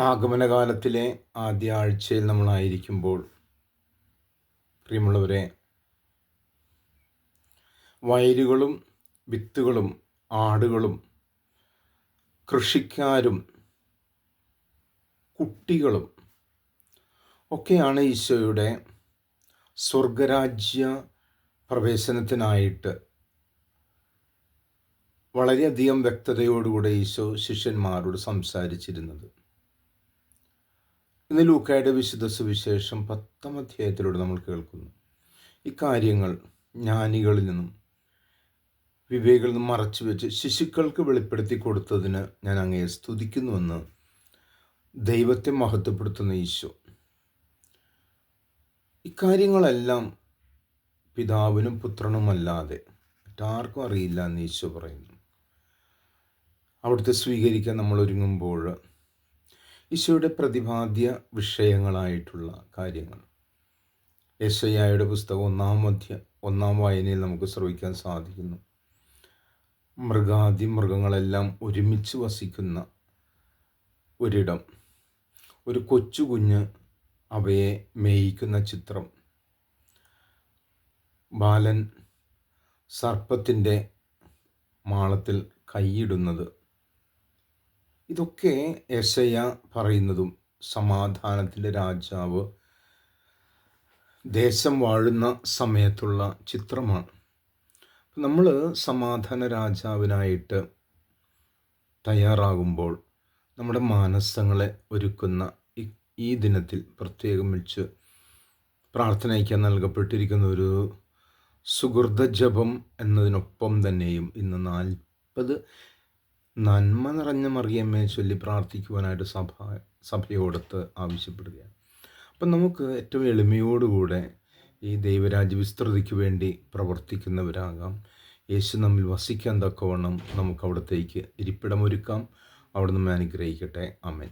ആഗമനകാലത്തിലെ ആദ്യ ആഴ്ചയിൽ നമ്മളായിരിക്കുമ്പോൾ പ്രിയമുള്ളവരെ വയലുകളും വിത്തുകളും ആടുകളും കൃഷിക്കാരും കുട്ടികളും ഒക്കെയാണ് ഈശോയുടെ സ്വർഗരാജ്യ പ്രവേശനത്തിനായിട്ട് വളരെയധികം വ്യക്തതയോടുകൂടെ ഈശോ ശിഷ്യന്മാരോട് സംസാരിച്ചിരുന്നത്. ഇന്ന് ലൂക്കായുടെ വിശുദ്ധ സുവിശേഷം പത്താം അധ്യായത്തിലൂടെ നമ്മൾ കേൾക്കുന്നു. ഇക്കാര്യങ്ങൾ ജ്ഞാനികളിൽ നിന്നും വിവേകളിൽ നിന്നും മറച്ചു വെച്ച് ശിശുക്കൾക്ക് വെളിപ്പെടുത്തി കൊടുത്തതിന് ഞാൻ അങ്ങയെ സ്തുതിക്കുന്നുവെന്ന് ദൈവത്തെ മഹത്വപ്പെടുത്തുന്ന ഈശോ. ഇക്കാര്യങ്ങളെല്ലാം പിതാവിനും പുത്രനുമല്ലാതെ മറ്റാർക്കും അറിയില്ല എന്ന് ഈശോ പറയുന്നു. അവിടുത്തെ സ്വീകരിക്കാൻ നമ്മൾ ഒരുങ്ങുമ്പോൾ ഈശോയുടെ പ്രതിപാദ്യ വിഷയങ്ങളായിട്ടുള്ള കാര്യങ്ങൾ. യശയ്യായുടെ പുസ്തകം ഒന്നാം മധ്യ ഒന്നാം വായനയിൽ നമുക്ക് ശ്രവിക്കാൻ സാധിക്കുന്നു. മൃഗാദി മൃഗങ്ങളെല്ലാം ഒരുമിച്ച് വസിക്കുന്ന ഒരിടം ഒരു കൊച്ചു കുഞ്ഞ് അവയെ മേയിക്കുന്ന ചിത്രം. ബാലൻ സർപ്പത്തിന്റെ മാളത്തിൽ കൈയിടുന്നത് ഇതൊക്കെ യശയ പറയുന്നതും സമാധാനത്തിന്റെ രാജാവ് ദേശം വാഴുന്ന സമയത്തുള്ള ചിത്രമാണ്. നമ്മൾ സമാധാന രാജാവിനായിട്ട് തയ്യാറാകുമ്പോൾ നമ്മുടെ മാനസങ്ങളെ ഒരുക്കുന്ന ഈ ദിനത്തിൽ പ്രത്യേകം വെച്ച് പ്രാർത്ഥനയ്ക്കാൻ നൽകപ്പെട്ടിരിക്കുന്ന ഒരു സുഹൃത ജപം എന്നതിനൊപ്പം തന്നെയും ഇന്ന് നാൽപ്പത് നന്മ നിറഞ്ഞ മറിയമ്മയെ ചൊല്ലി പ്രാർത്ഥിക്കുവാനായിട്ട് സഭ സഭയോടത്ത് ആവശ്യപ്പെടുകയാണ്. അപ്പം നമുക്ക് ഏറ്റവും എളിമയോടുകൂടെ ഈ ദൈവരാജ്യ വിസ്തൃതിക്ക് വേണ്ടി പ്രവർത്തിക്കുന്നവരാകാം. യേശു നമ്മിൽ വസിക്കാൻ തക്കവണ്ണം നമുക്ക് അവിടത്തേക്ക് ഇരിപ്പിടമൊരുക്കാം. അവിടെ നിന്ന് അനുഗ്രഹിക്കട്ടെ. അമേൻ